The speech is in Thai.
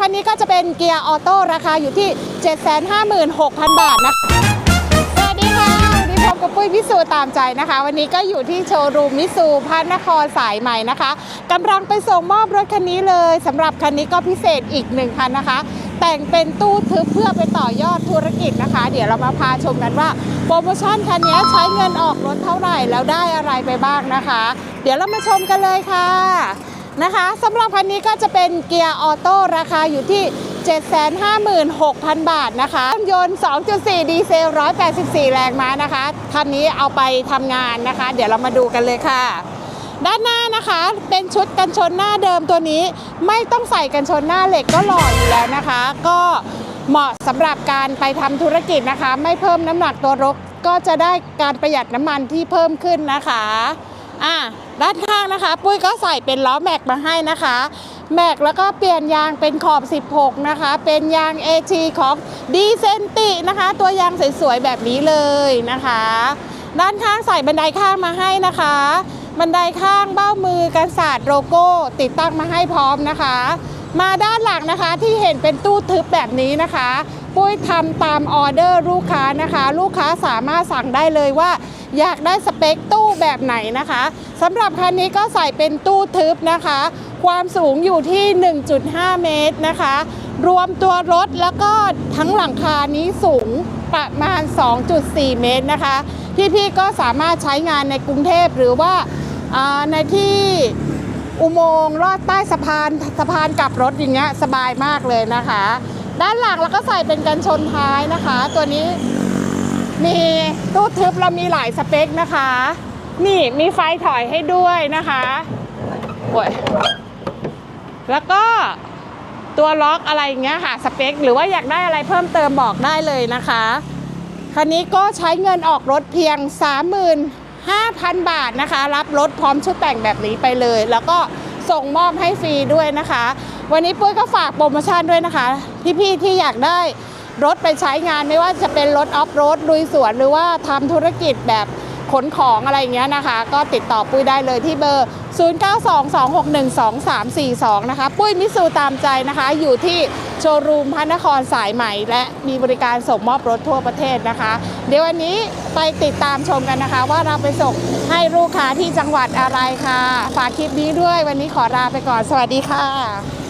คันนี้ก็จะเป็นเกียร์ออโต้ราคาอยู่ที่ 756,000 บาทนะสวัสดีค่ะวันนี้พบกับปุ้ยพิสูตามใจนะคะ วันนี้ก็อยู่ที่โชว์รูมมิสูพระนครสายใหม่นะคะกำลังไปส่งมอบรถคันนี้เลยสำหรับคันนี้ก็พิเศษอีกหนึ่งคันนะคะ แต่งเป็นตู้ทึบเพื่อไปต่อยอดธุรกิจนะคะ เดี๋ยวเรามาพาชมกันว่าโปรโมชั่นคันนี้ใช้เงินออกรถเท่าไหร่แล้วได้อะไรไปบ้างนะคะ เดี๋ยวเรามาชมกันเลยค่ะ นะคะสำหรับคันนี้ก็จะเป็นเกียร์ออโต้ราคาอยู่ที่ 756,000 บาทนะคะเครื่องยนต์ 2.4 ดีเซล 184 แรงม้านะคะคันนี้เอาไปทำงานนะคะ เดี๋ยวเรามาดูกันเลยค่ะ ด้านหน้านะคะเป็นชุดกันชนหน้าเดิมตัวนี้ ไม่ต้องใส่กันชนหน้าเหล็กก็หล่ออยู่แล้วนะคะ ก็เหมาะสำหรับการไปทำธุรกิจนะคะ ไม่เพิ่มน้ำหนักตัวรถก็จะได้การประหยัดน้ำมันที่เพิ่มขึ้นนะคะ อะด้านข้างนะคะ ปุ้ยก็ใส่เป็นล้อแม็กมาให้นะคะ แม็กแล้วก็เปลี่ยนยางเป็นขอบ 16 นะคะ เป็นยาง AT ของดีเซนตินะคะ ตัวยางสวยๆแบบนี้เลยนะคะ ด้านข้างใส่บันไดข้างมาให้นะคะ บันไดข้างเบ้ามือกันศาสตร์โลโก้ติดตั้งมาให้พร้อมนะคะ มาด้านหลังนะคะที่เห็นเป็นตู้ทึบแบบนี้นะคะ ปุ้ยทำตามออเดอร์ลูกค้านะคะ ลูกค้าสามารถสั่งได้เลยว่า อยากได้สเปคตู้แบบไหนนะคะสำหรับคันนี้ก็ใส่เป็นตู้ทึบนะคะ ความสูงอยู่ที่ 1.5 เมตรนะคะ รวมตัวรถแล้วก็ทั้งหลังคานี้สูงประมาณ 2.4 เมตรนะคะพี่ๆก็สามารถใช้งานในกรุงเทพหรือว่าาในที่อุโมงค์ลอดใต้สะพานสะพานกลับรถอย่างเงี้ยสบายมากเลยนะคะ ด้านหลังแล้วก็ใส่เป็นกันชนท้ายนะคะ ตัวนี้ มีตู้ทึบเรามีหลายสเปคนะคะ นี่มีไฟถอยให้ด้วยนะคะโอ้ยแล้วก็ตัวล็อกอะไรอย่างเงี้ยค่ะสเปค หรือว่าอยากได้อะไรเพิ่มเติมบอกได้เลยนะคะ คันนี้ก็ใช้เงินออกรถเพียง 35,000 บาทนะคะ รับรถพร้อมชุดแต่งแบบนี้ไปเลย แล้วก็ส่งมอบให้ฟรีด้วยนะคะ วันนี้ปุ้ยก็ฝากโปรโมชั่นด้วยนะคะ พี่ๆที่อยากได้ รถไปใช้งานไม่ว่าจะเป็นรถออฟโรดลุยสวนหรือว่าทำธุรกิจแบบขนของอะไรอย่างเงี้ยนะคะ ก็ติดต่อปุ้ยได้เลยที่เบอร์ 0922612342 นะคะ ปุ้ยมิสูตามใจนะคะ อยู่ที่โชว์รูมพระนครสายใหม่ และมีบริการส่งมอบรถทั่วประเทศนะคะ เดี๋ยววันนี้ไปติดตามชมกันนะคะ ว่าเราไปส่งให้ลูกค้าที่จังหวัดอะไรค่ะ ฝากคลิปนี้ด้วยวันนี้ขอลาไปก่อน สวัสดีค่ะ